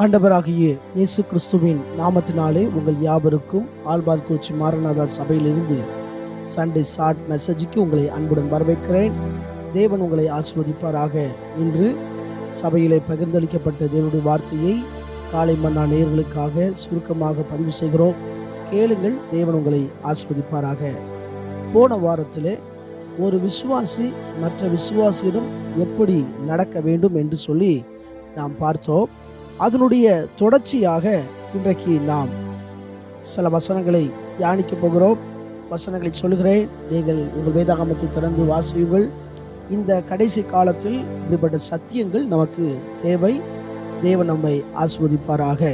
ஆண்டவராகிய இயேசு கிறிஸ்துவின் நாமத்தினாலே உங்கள் யாவருக்கும் ஆல்பார் குறிச்சி மாரநாதா சபையிலிருந்து சண்டே ஷார்ட் மெசேஜுக்கு உங்களை அன்புடன் வரவேற்கிறேன். தேவன் உங்களை ஆசிர்வதிப்பாராக. இன்று சபையிலே பகிர்ந்தளிக்கப்பட்ட தேவனுடைய வார்த்தையை காலை மன்னா நேர்களுக்காக சுருக்கமாக பதிவு செய்கிறோம். கேளுங்கள் தேவன் உங்களை ஆசிர்வதிப்பாராக. போன வாரத்திலே ஒரு விசுவாசி மற்ற விசுவாசியிடம் எப்படி நடக்க வேண்டும் என்று சொல்லி நாம் பார்த்தோம். அதனுடைய தொடர்ச்சியாக இன்றைக்கு நாம் சில வசனங்களை தியானிக்க போகிறோம். வசனங்களை சொல்கிறேன் நீங்கள் உங்கள் வேதாகமத்தை திறந்து வாசியுங்கள். இந்த கடைசி காலத்தில் இப்படிப்பட்ட சத்தியங்கள் நமக்கு தேவை. தேவன் நம்மை ஆஸ்வதிப்பாராக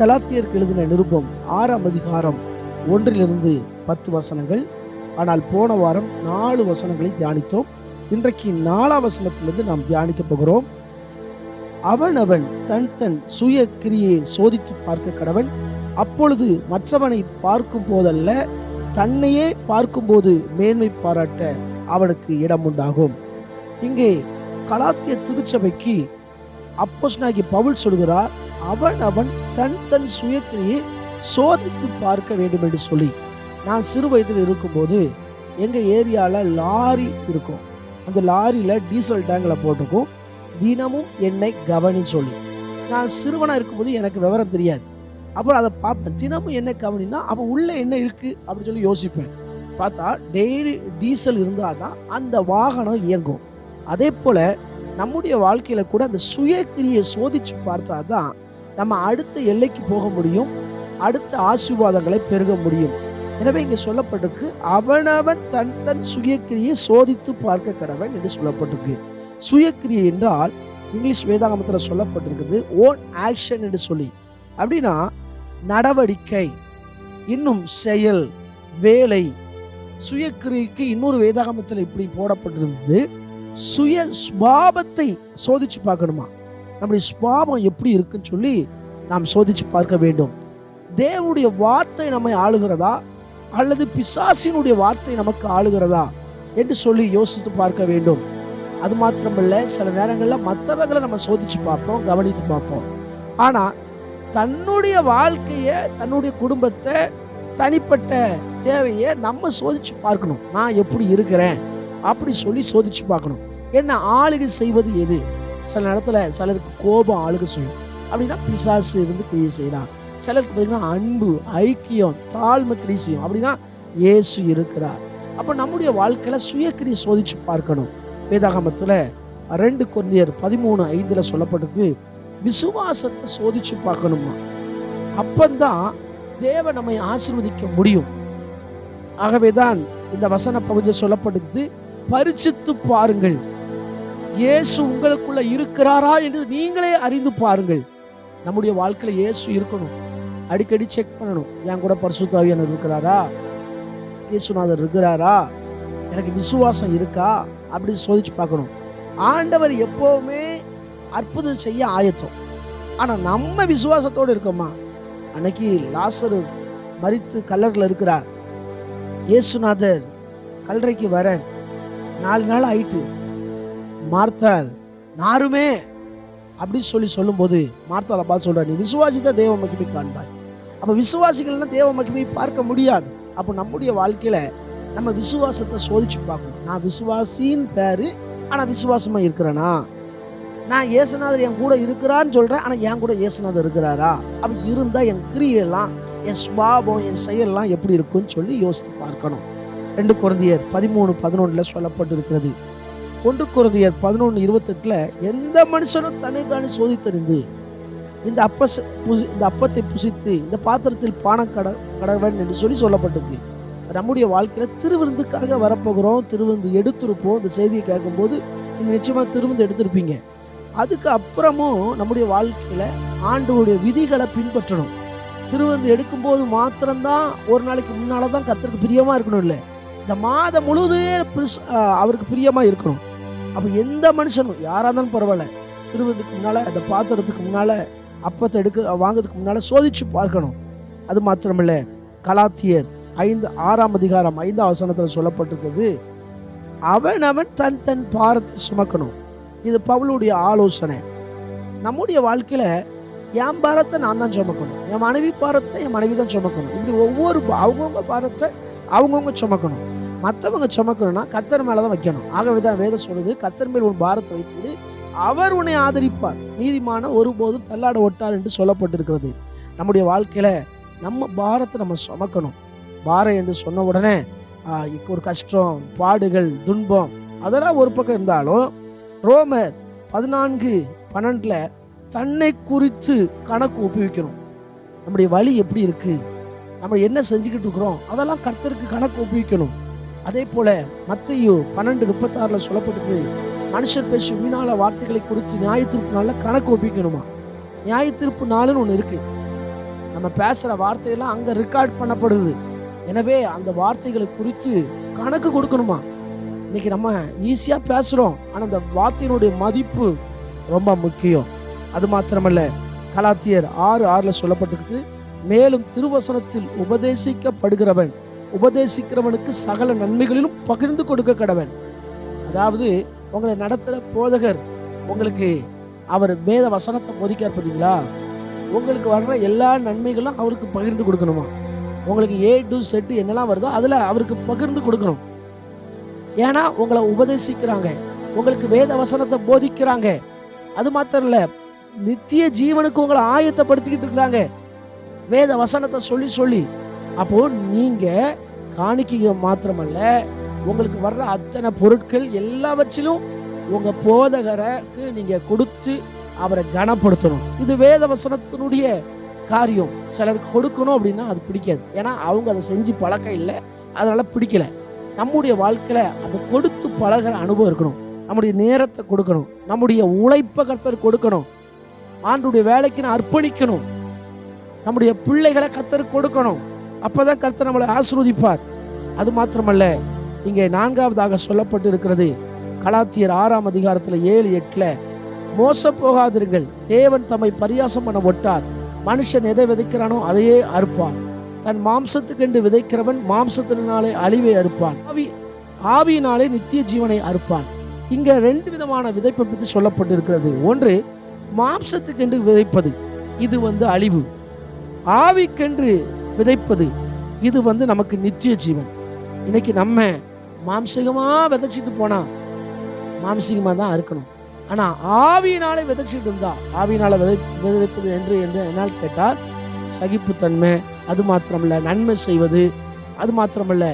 கலாத்தியருக்கு எழுதின நிருபம் ஆறாம் அதிகாரம் ஒன்றிலிருந்து பத்து வசனங்கள். ஆனால் போன வாரம் நாலு வசனங்களை தியானித்தோம். இன்றைக்கு நாலாம் வசனத்திலிருந்து நாம் தியானிக்க போகிறோம். அவனவன் தன் தன் சுய கிரியை சோதித்து பார்க்க கடவன். அப்பொழுது மற்றவனை பார்க்கும் போதல்ல தன்னையே பார்க்கும்போது மேன்மை பாராட்ட அவனுக்கு இடம் உண்டாகும் இங்கே கலாத்திய திருச்சபைக்கு அப்போஸ்னாகி பவுல் சொல்கிறார் அவன் அவன் தன் தன் சுயக்கிரியை சோதித்து பார்க்க வேண்டும் என்று சொல்லி. நான் சிறு வயதில் இருக்கும்போது எங்கள் ஏரியாவில் லாரி இருக்கும். அந்த லாரியில் டீசல் டேங்கில் போட்டிருக்கும். தினமும் என்னை கவனி சொல்லி. நான் சிறுவனாக இருக்கும்போது எனக்கு விவரம் தெரியாது. அப்புறம் அதை பார்ப்பேன். தினமும் என்ன கவனினா அப்போ உள்ளே என்ன இருக்குது அப்படின்னு சொல்லி யோசிப்பேன். பார்த்தா டெய்லி டீசல் இருந்தால் தான் அந்த வாகனம் இயங்கும். அதே போல் நம்முடைய வாழ்க்கையில் கூட அந்த சுயக்கிரியை சோதித்து பார்த்தா தான் நம்ம அடுத்த எல்லைக்கு போக முடியும். அடுத்த ஆசீர்வாதங்களை பெருக முடியும். எனவே இங்கே சொல்லப்பட்டிருக்கு அவனவன் தன் தன் சுயக்கிரியை சோதித்து பார்க்க கடவன் என்று சொல்லப்பட்டிருக்கு. சுயக்கிரியை என்றால் இங்கிலீஷ் வேதாகமத்தில் சொல்லப்பட்டிருக்குது ஓன் ஆக்ஷன் என்று சொல்லி. அப்படின்னா நடவடிக்கை இன்னும் செயல் வேலை. சுயக்கிரிக்கு இன்னொரு வேதாகமத்தில் இப்படி போடப்பட்டிருந்தது சுய சுபாவத்தை சோதிச்சு பார்க்கணுமா? நம்முடைய சுபாவம் எப்படி இருக்குன்னு சொல்லி நாம் சோதிச்சு பார்க்க வேண்டும். தேவனுடைய வார்த்தை நம்மை ஆளுகிறதா? அல்லது பிசாசினுடைய வார்த்தை நமக்கு ஆளுகிறதா என்று சொல்லி யோசித்து பார்க்க வேண்டும். அது மாத்திரமல்ல சில நேரங்களில் மற்றவங்களை நம்ம சோதிச்சு பார்ப்போம் கவனித்து பார்ப்போம். ஆனால் தன்னுடைய வாழ்க்கையை தன்னுடைய குடும்பத்தை தனிப்பட்ட தேவையை நம்ம சோதிச்சு பார்க்கணும். நான் எப்படி இருக்கிறேன்? அப்படி சொல்லி சோதிச்சு பார்க்கணும். என்ன ஆளுகை செய்வது எது? சில நேரத்தில் சிலருக்கு கோபம் ஆளுகை செய்யும். அப்படின்னா பிசாசு இருந்து கிரியை செய்கிறான் சிலருக்கு பார்த்தீங்கன்னா அன்பு ஐக்கியம் தாழ்மை கிரீசியம் அப்படின்னா இயேசு இருக்கிறார். அப்போ நம்முடைய வாழ்க்கையில் சுயக்கிரி சோதிச்சு பார்க்கணும். வேதாகமத்தில் ரெண்டு குழந்தையர் பதிமூணு ஐந்தில் சொல்லப்பட்டது விசுவாசத்தை சோதிச்சு பார்க்கணுமா? அப்பந்தான் தேவ நம்மை ஆசிர்வதிக்க முடியும். ஆகவே தான் இந்த வசன பகுதியில் சொல்லப்படுது பரிச்சித்து பாருங்கள். இயேசு உங்களுக்குள்ள இருக்கிறாரா என்று நீங்களே அறிந்து பாருங்கள். நம்முடைய வாழ்க்கையில் இயேசு இருக்கணும். அடிக்கடி செக் பண்ணணும். என் கூட பரிசுத்தாவியானவர் இருக்கிறாரா? இயேசுநாதர் இருக்கிறாரா? எனக்கு விசுவாசம் இருக்கா? அப்படின்னு சோதிச்சு பார்க்கணும். ஆண்டவர் எப்போவுமே அற்புதம் செய்ய ஆயத்தம். ஆனால் நம்ம விசுவாசத்தோடு இருக்கோமா? அன்னைக்கு லாசரு மறித்து கல்லறில் இருக்கிறார். இயேசுநாதர் கல்லறைக்கு வர நாலு நாள் ஆயிட்டு மார்த்தால் நாருமே! அப்படின்னு சொல்லி சொல்லும்போது மார்த்தால பார்த்து சொல்கிறார் நீ விசுவாசித்த தெய்வம் மகிமை காண்பாய். அப்போ விசுவாசிகள்லாம் தேவ மகிமை பார்க்க முடியாது. அப்போ நம்முடைய வாழ்க்கையில் நம்ம விசுவாசத்தை சோதிச்சு பார்க்கணும். நான் விசுவாசின்னு பேர் ஆனால் விசுவாசமாக இருக்கிறேனா? நான் ஏசுநாதர் என் கூட இருக்கிறான்னு சொல்கிறேன் ஆனால் என் கூட ஏசுநாதர் இருக்கிறாரா? அப்போ இருந்தால் என் கிரியெல்லாம் என் சுபாவம் என் செயல்லாம் எப்படி இருக்கும்னு சொல்லி யோசித்து பார்க்கணும். ரெண்டு குழந்தையர் பதிமூணு பதினொன்றில் சொல்லப்பட்டு இருக்கிறது ஒன்று குழந்தையர் பதினொன்று இருபத்தெட்டில் எந்த மனுஷனும் தன்னை தானே சோதித்தறிந்து இந்த அப்ப புசி இந்த அப்பத்தை புசித்து இந்த பாத்திரத்தில் பானம் கட கடவன் என்று சொல்லி சொல்லப்பட்டிருக்கு. நம்முடைய வாழ்க்கையில் திருவிருந்துக்காக வரப்போகிறோம் திருவிருந்து எடுத்திருப்போம். இந்த செய்தியை கேட்கும்போது நீங்கள் நிச்சயமாக திருவிருந்து எடுத்திருப்பீங்க. அதுக்கு அப்புறமும் நம்முடைய வாழ்க்கையில் ஆண்டவருடைய விதிகளை பின்பற்றணும். திருவிருந்து எடுக்கும்போது மாத்திரம்தான் ஒரு நாளைக்கு முன்னால் தான் கர்த்தருக்கு பிரியமாக இருக்கணும் இல்லை. இந்த மாதம் முழுவதும் அவருக்கு பிரியமாக இருக்கணும். அப்போ எந்த மனுஷனும் யாராக இருந்தாலும் பரவாயில்ல. திருவதுக்கு முன்னால் அந்த பாத்திரத்துக்கு முன்னால் அப்பத்தை எடுக்க வாங்கிறதுக்கு முன்னால் சோதிச்சு பார்க்கணும். அது மாத்திரமில்ல கலாத்தியர் ஐந்து ஆறாம் அதிகாரம் ஐந்து அவசனத்தில் சொல்லப்பட்டிருக்குது அவன் அவன் தன் தன் பாரத்தை சுமக்கணும். இது பவுளுடைய ஆலோசனை. நம்முடைய வாழ்க்கையில் என் பாரத்தை நான் தான் சுமக்கணும். என் மனைவி பாரத்தை என் மனைவி தான் சுமக்கணும். இப்படி ஒவ்வொரு அவங்கவுங்க பாரத்தை அவங்கவுங்க சுமக்கணும். மற்றவங்க சுமக்கணும்னா கத்தர் மேலே தான் வைக்கணும். ஆகவே தான் வேதம் சொல்லுது கத்தர் மேல் உன் பாரத்தை வைத்துவிடு. அவர் உன்னை ஆதரிப்பார். நீதிமான ஒருபோதும் தள்ளாட ஒட்டார் என்று சொல்லப்பட்டிருக்கிறது. நம்முடைய வாழ்க்கையில் நம்ம பாரத்தை நம்ம சுமக்கணும். பாரம் என்று சொன்ன உடனே ஒரு கஷ்டம் பாடுகள் துன்பம் அதெல்லாம் ஒரு பக்கம் இருந்தாலும் ரோமர் பதினான்கு பன்னெண்டில் தன்னை குறித்து கணக்கு ஒப்புவிக்கணும். நம்முடைய வழி எப்படி இருக்கு? நம்ம என்ன செஞ்சுக்கிட்டு இருக்கிறோம்? அதெல்லாம் கர்த்தருக்கு கணக்கு ஒப்புவிக்கணும். அதே போல மத்தையோ பன்னெண்டு முப்பத்தாறுல சொல்லப்பட்டது மனுஷர் பேசும் வீணால வார்த்தைகளை குறித்து நியாய தீர்ப்பு நாளில் கணக்கு ஒப்பிக்கணுமா நியாய தீர்ப்பு நாளுன்னு ஒன்று இருக்கு. நம்ம பேசுகிற வார்த்தையெல்லாம் அங்கே ரெக்கார்ட் பண்ணப்படுது. எனவே அந்த வார்த்தைகளை குறித்து கணக்கு கொடுக்கணுமா? இன்னைக்கு நம்ம ஈஸியாக பேசுகிறோம் ஆனால் அந்த வார்த்தையினுடைய மதிப்பு ரொம்ப முக்கியம். அது மாத்திரமல்ல கலாத்தியர் ஆறு ஆறில் சொல்லப்பட்டிருக்கு மேலும் திருவசனத்தில் உபதேசிக்கப்படுகிறவன் உபதேசிக்கிறவனுக்கு சகல நன்மைகளிலும் பகிர்ந்து கொடுக்க கடவன். அதாவது உங்களை நடத்துகிற போதகர் உங்களுக்கு அவர் வேத வசனத்தை போதிக்கார் பார்த்தீங்களா உங்களுக்கு வர்ற எல்லா நன்மைகளும் அவருக்கு பகிர்ந்து கொடுக்கணுமா? உங்களுக்கு ஏ டு செட்டு என்னெல்லாம் வருதோ அதில் அவருக்கு பகிர்ந்து கொடுக்கணும். ஏன்னா உங்களை உபதேசிக்கிறாங்க உங்களுக்கு வேத வசனத்தை போதிக்கிறாங்க. அது மாத்திரம் இல்லை நித்திய ஜீவனுக்கு உங்களை ஆயத்தப்படுத்திக்கிட்டு இருக்கிறாங்க. வேத வசனத்தை சொல்லி சொல்லி. அப்போ நீங்க காணிக்க மாத்திரமல்ல உங்களுக்கு வர்ற அத்தனை பொருட்கள் எல்லாவற்றிலும் உங்க போதகருக்கு நீங்க கொடுத்து அவரை கனப்படுத்தணும். இது வேத வசனத்தினுடைய காரியம். சிலருக்கு கொடுக்கணும் அப்படின்னா அது பிடிக்காது. ஏன்னா அவங்க அதை செஞ்சு பழக்கம் இல்லை. அதனால பிடிக்கல. நம்முடைய வாழ்க்கையில அதை கொடுத்து பழகுற அனுபவம் இருக்கணும். நம்முடைய நேரத்தை கொடுக்கணும். நம்முடைய உழைப்பை கொடுக்கணும். ஆண்டுடைய வேலைக்கு நான் அர்ப்பணிக்கணும். நம்முடைய பிள்ளைகளை கத்தர் கொடுக்கணும். அப்போதான் கர்த்தர் நம்மளை ஆசீர்வதிப்பார். அது மாத்திரமல்ல இங்கே நான்காவதாக சொல்லப்பட்டு இருக்கிறது கலாத்தியர் ஆறாம் அதிகாரத்தில் ஏழு எட்டில் மோச போகாதிருங்கள். தேவன் தம்மை பரியாசம் பண்ண ஒட்டார். மனுஷன் எதை விதைக்கிறானோ அதையே அறுப்பான் தன் மாம்சத்துக்கென்று விதைக்கிறவன் மாம்சத்தினாலே அழிவை அறுப்பான். ஆவி ஆவியினாலே நித்திய ஜீவனை அறுப்பான். இங்கே ரெண்டு விதமான விதைப்பை பற்றி சொல்லப்பட்டிருக்கிறது. ஒன்று மாம்சத்துக்கென்று விதைப்பது. இது வந்து அழிவு. ஆவிக்கென்று விதைப்பது. இது வந்து நமக்கு நித்திய ஜீவன். இன்னைக்கு நம்ம மாம்சிகமா விதைச்சிட்டு போனா மாம்சிகமா தான் இருக்கணும். ஆனா ஆவியினாலே விதைச்சிட்டு இருந்தா ஆவியினால் விதை விதைப்பது என்று என்று என்னால் கேட்டால் சகிப்புத்தன்மை அது மாத்திரமல்ல நன்மை செய்வது அது மாத்திரமல்ல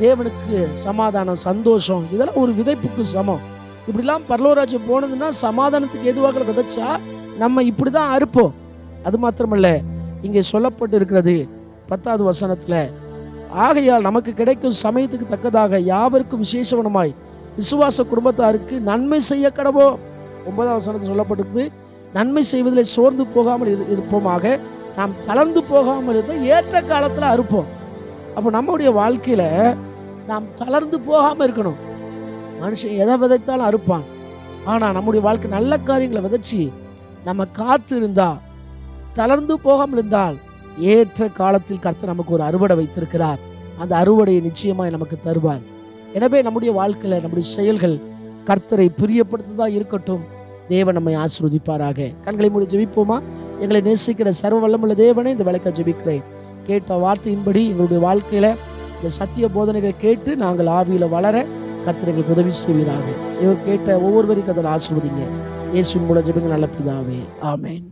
தேவனுக்கு சமாதானம் சந்தோஷம் இதெல்லாம் ஒரு விதைப்புக்கு சமம். இப்படிலாம் பரலோராஜ்யம் போனதுன்னா சமாதானத்துக்கு எதுவாக விதைச்சா நம்ம இப்படி தான் அறுப்போம். அது மாத்திரமல்ல இங்கே சொல்லப்பட்டு இருக்கிறது பத்தாவது வசனத்தில் ஆகையால் நமக்கு கிடைக்கும் சமயத்துக்கு தக்கதாக யாவருக்கும் விசேஷவனமாய் விசுவாச குடும்பத்தாருக்கு நன்மை செய்ய கடவோ ஒன்பதாம் வசனத்தில் சொல்லப்பட்டிருக்குது நன்மை செய்வதில் சோர்ந்து போகாமல் இரு- இருப்போமாக நாம் தளர்ந்து போகாமல் இருந்தால் ஏற்ற காலத்தில் அறுப்போம். அப்போ நம்முடைய வாழ்க்கையில் நாம் தளர்ந்து போகாமல் இருக்கணும். மனுஷன் எதை விதைத்தாலும் அறுப்பான். ஆனால் நம்முடைய வாழ்க்கை நல்ல காரியங்களை விதைச்சி நம்ம காத்து இருந்தா தளர்ந்து போகாமல் இருந்தால் ஏற்ற காலத்தில் கர்த்தர் நமக்கு ஒரு அறுவடை வைத்திருக்கிறார். அந்த அறுவடையை நிச்சயமாய் நமக்கு தருவார். எனவே நம்முடைய வாழ்க்கையில் நம்முடைய செயல்கள் கர்த்தரை பிரியப்படுத்துதா இருக்கட்டும். தேவன் நம்மை ஆசிர்வதிப்பாராக. கண்களை மூடி ஜெபிப்போமா? எங்களை நேசிக்கிற சர்வ வல்லமுள்ள தேவனே இந்த விளக்க ஜெபிக்கிறேன். கேட்ட வார்த்தையின்படி எங்களுடைய வாழ்க்கையில இந்த சத்திய போதனைகளை கேட்டு நாங்கள் ஆவியில் வளர கத்திரங்களுக்கு உதவி செய்வீராக. இவர் கேட்ட ஒவ்வொருவரையும் அதில் ஆசிர்வதிங்க. இயேசு மூலம் ஜெபிங்க நல்ல பிதாவே. ஆமேன்.